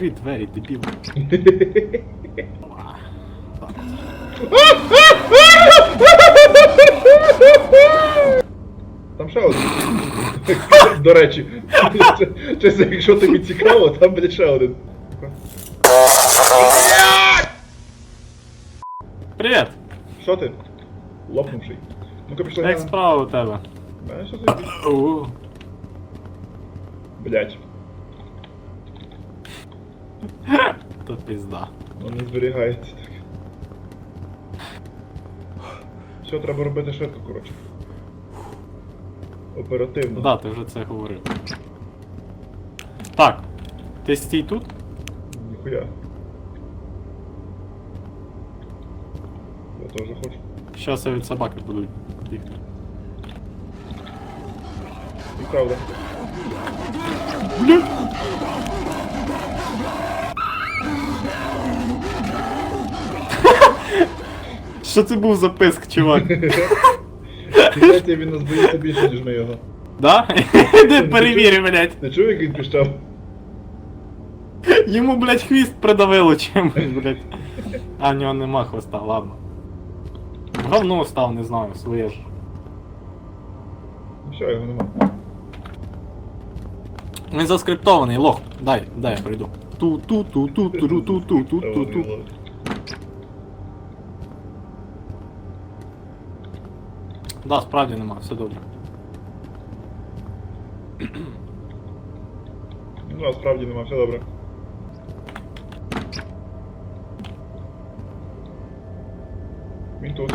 Відкрий двері, дебіл. Там ще один. До речі. Чесно, якщо тобі цікаво, там буде ще один. Привіт! Що ти? Лопнувший. Ну-ка пішли Як справа у тебе? Блять. То пізда. Не зберігається так. Все, треба робити швидко, коротше. Оперативно. Да, ти вже це говорив. Так. Ти стій тут? Ніхуя. Я теж хочу. Щас я від собаки буду бігти. І правда. Що це був за писк, чувак? Знаєте, він нас боїться більше, ніж ми його. Да? Іди перевір, блядь. Ти чув, як він піщав? Йому, блядь, хвіст придавило чимось, блядь. А, в нього нема хвоста, ладно. Говно став, не знаю, своє ж. Ну все, його нема. Він заскриптований, лох. Дай, дай я прийду. ту ту ту ту ту ту ту ту ту ту ту Да, справді нема, все добре. Ну, а справді нема, все добре. Він тут.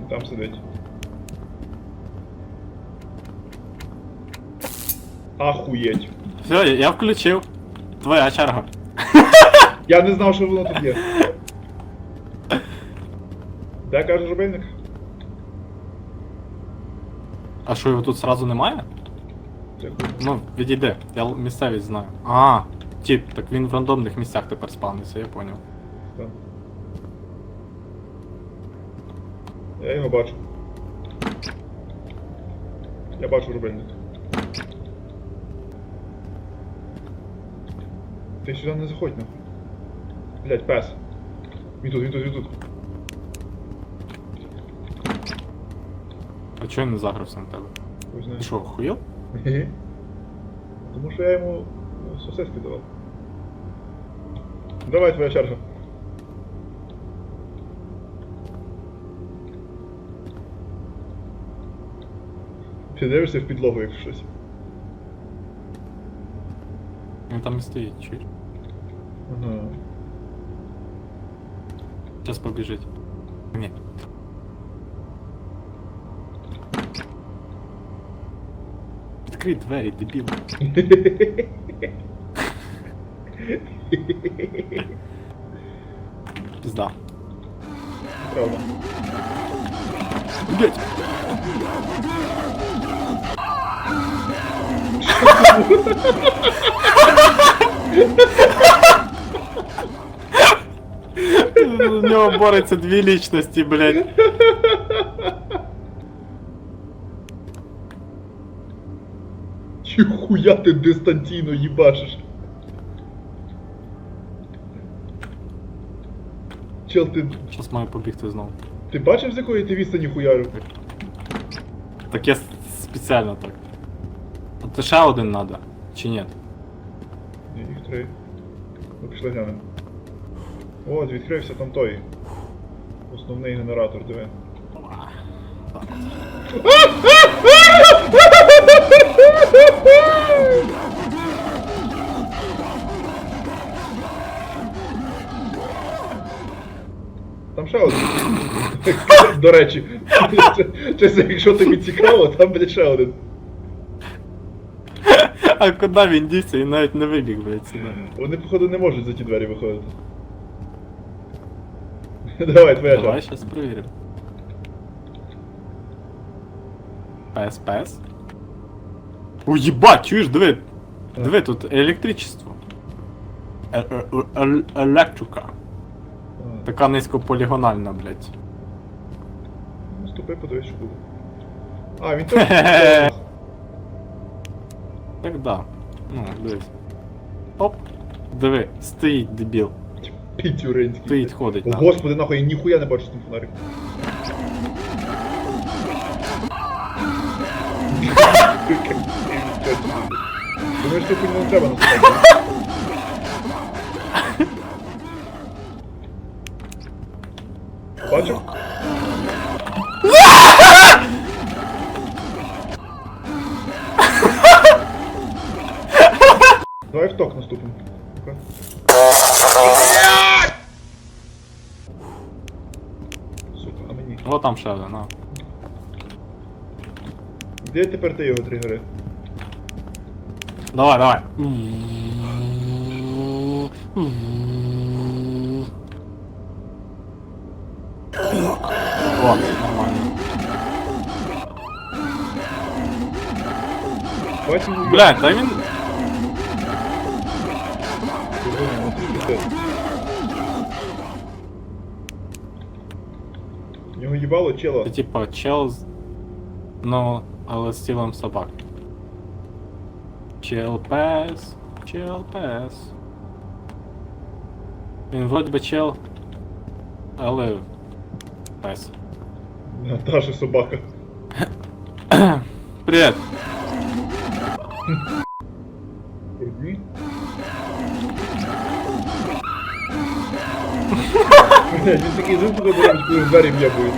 Він там сидить. Ахуєть. Все, я, включив. Твоя черга. Я не знав, що воно тут є. Де каже рубильник? А що його тут сразу немає? Ну, відійди, я місцевість знаю. А, тип, так він в рандомних місцях тепер спавниться, я поняв. Так. Я його бачу. Я бачу рубильник. Ти сюди не заходь нахуй. Блять, пес. Він тут, він тут, він тут. А чого він не загрався на тебе? Ось Ти знаєш. що, охуєл? Хе-хе. Тому що я йому сосиски давав. Давай твоя черга. Ти дивишся в підлогу, якщо щось. Ну там и стоит чуть. Ну. Сейчас побежит. Нет. Открыть двери, дебил. Пизда. Правда. Блять! У нього бореться дві лічності, блять. Чухуя ти дистанційно їбашиш. Чел, ти, Зараз маю побігти знову. ти бачив, з якої ти відстані хуярю? Так я спеціально так. То ще один надо, чи ні? Ні, їх три. Ну, пішли глянемо. От, відкрився там той. Основний генератор, диви. Там ще один. До речі. Чесно, якщо тобі цікаво, там буде ще один. А куди він дівся? Він навіть не вибіг, блядь, сюди. Вони, походу, не можуть за ті двері виходити. Давай, твоя Давай черга. щас перевіримо. Пес, пес. О, їбать, чуєш, диви. Диви, тут електричество. Е- е- е- е- Електрика. А, Така низькополігональна, блядь. Ну, ступи, подивись, що буде. А, він теж. Так да. Ну, дивись. Оп. Диви, стоїть дебіл. Пітюринський. Стоїть, ходить. О, на. господи, нахуй, я ніхуя не бачу з тим фонариком. Думаєш, що хуйню не треба насипати? Бачив? Давай в ток наступимо. Ну-ка. Сука, а мені. О, там ще один, на. Де тепер ти його тригери? Давай, давай. О, нормально. Бачив його? Блядь, та він. Ну, ти пиздець. В нього їбало чела. Це типа чел з. Ну, але з тілом собак. Чел пес. Чел пес. Він вроді би чел. Але. Пес. Наташа собака. Привіт! Блядь, він такий звук туди робить, коли в двері в'єбують.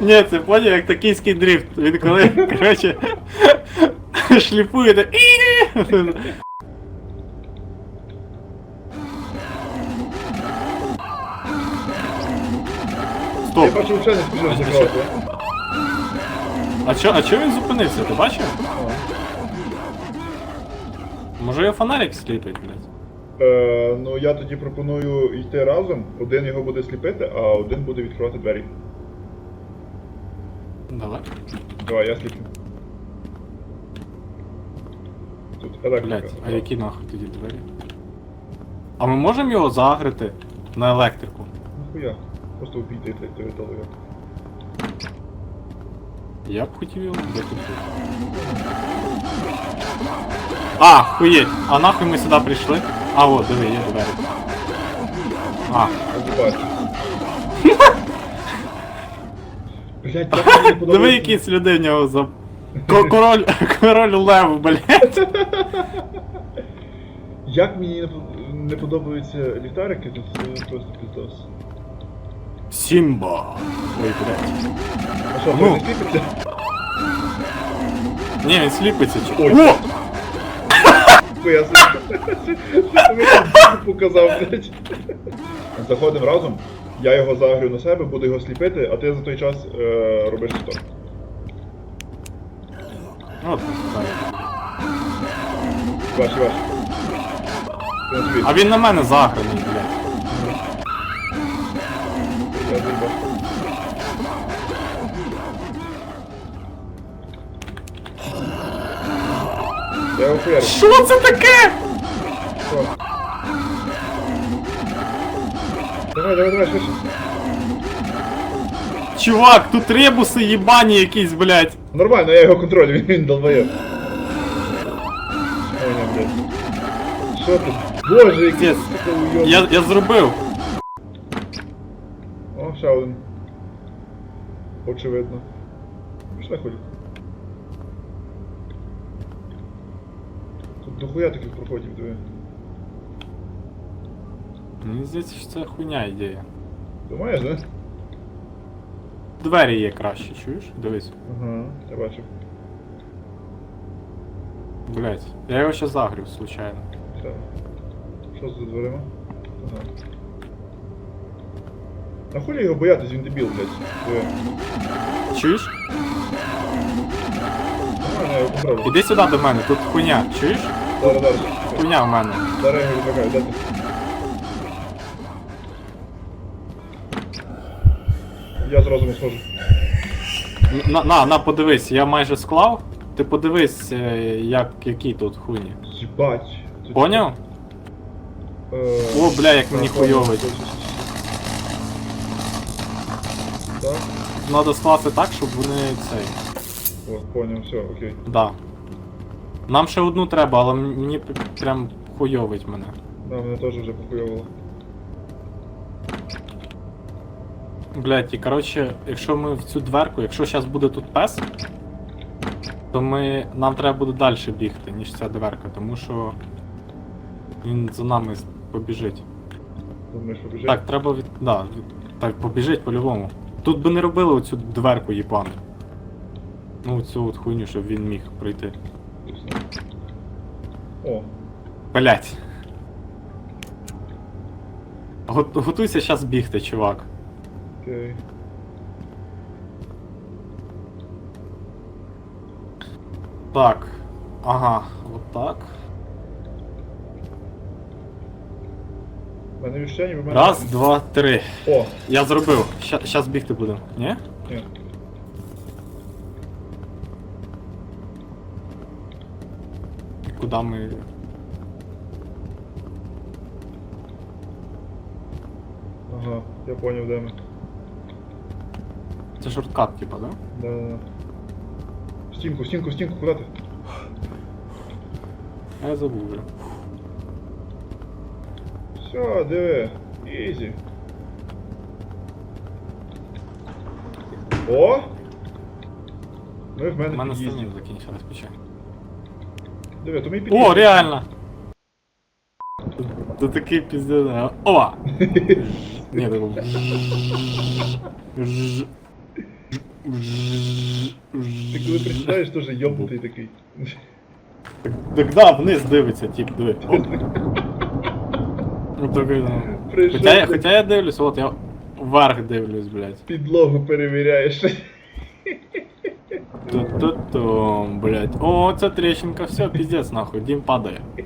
Ні, це поняв як токійський дрифт. Він коли, коротше, шліфує так. Я Стоп. бачу, взагалі не спішив. А чо, а чо він зупинився, ти бачив? Може його фонарик сліпить, блядь? Е, ну я тоді пропоную йти разом. Один його буде сліпити, а один буде відкривати двері. Давай. Давай, я сліплю. Тут електрика. Блядь, а які нахуй тоді двері? А ми можемо його загрити на електрику? Нахуя? Просто обійти той територію. Я б хотів його закрити. А, хуєть! А нахуй ми сюди прийшли? А, от, диви, є двері. А. Блять, як мені не диви, подобається. які сліди в нього за. Ко- Король, король лев, блядь. Як мені не по- не подобаються ліхтарики, тут це просто піздос. Сімба. Ой, блядь. А що, Ну. не сліпиться? Ні, він сліпиться чи. Ой. О! Бо я собі Що ти мені показав, блядь. Заходимо разом, я його загрю на себе, буду його сліпити, а ти за той час е, робиш. От, так. Ваш, ваш. Ти на тобі. А він на мене заграний, блядь. Я заїбав. Я його хуярю. Що це таке? Що? Давай, давай, давай, швидше. Чувак, тут ребуси єбані якісь, блядь. Нормально, я його контролю, він, він долбоєб. Ой, не, блядь. Що ти? Боже, який Пиздец. сука уйоб. Я, я зробив. О, ще один. Очевидно. Пішли ходять. Тут дохуя таких проходів, диви. Мені здається, що це хуйня ідея. Думаєш, да? Двері є краще, чуєш? Дивись. Ага, я бачив. Блять, я його ще загрів, случайно. Так. Що за дверима? Ага. Хулі його боятись, він дебіл, блядь. Диви. Чуєш? Іди сюди до мене, тут хуйня, чуєш? Зараз, зараз. Хуйня в мене. Зараз я де ти? Я зразу не схожу. На, на, на, подивись, я майже склав. Ти подивись, е, як, які тут хуйні. Їбать. Тут- Поняв? Е, О, бля, як мені так, понял. Так. Надо скласти так, щоб вони цей. О, поняв, все, окей. Да. Нам ще одну треба, але мені прям хуйовить мене. Да, мене теж вже похуйовало. Блять, і коротше, якщо ми в цю дверку, якщо зараз буде тут пес, то ми. нам треба буде далі бігти, ніж ця дверка, тому що він за нами побіжить. Думаєш, побіжить? Так, треба від. Да, від... Так, побіжить по-любому. Тут би не робили оцю дверку їбану. Ну, цю от хуйню, щоб він міг пройти. О, Блять. Го- Готуйся зараз бігти, чувак. окей. Так. Ага, от так. Мене відчуття, в мене... Раз, два, три. О, Я зробив. Ща, щас бігти будемо. Ні? ні. Куди ми. Ага, я поняв, де ми. Це шорткат, типа, да? Да, да, да. Стінку, стінку, стінку, куди ти? А я забув вже. Все, диви. Ізі. О! Ми в мене У мене стаміна закінчилась почай. Диви, то мій під'їзд. О, реально! Ти такий піздець. а? О! Ні, це був. Ти коли присідаєш, теж йобнутий такий. Так, да, вниз дивиться, тип, диви. Оп. Ну, ну. Прийшов, Хоча, я, ти хоча я дивлюсь, от я вверх дивлюсь, блядь. підлогу перевіряєш. Ту-ту-тум, блядь. О, це трещинка, все, пиздец, нахуй, Дим падає.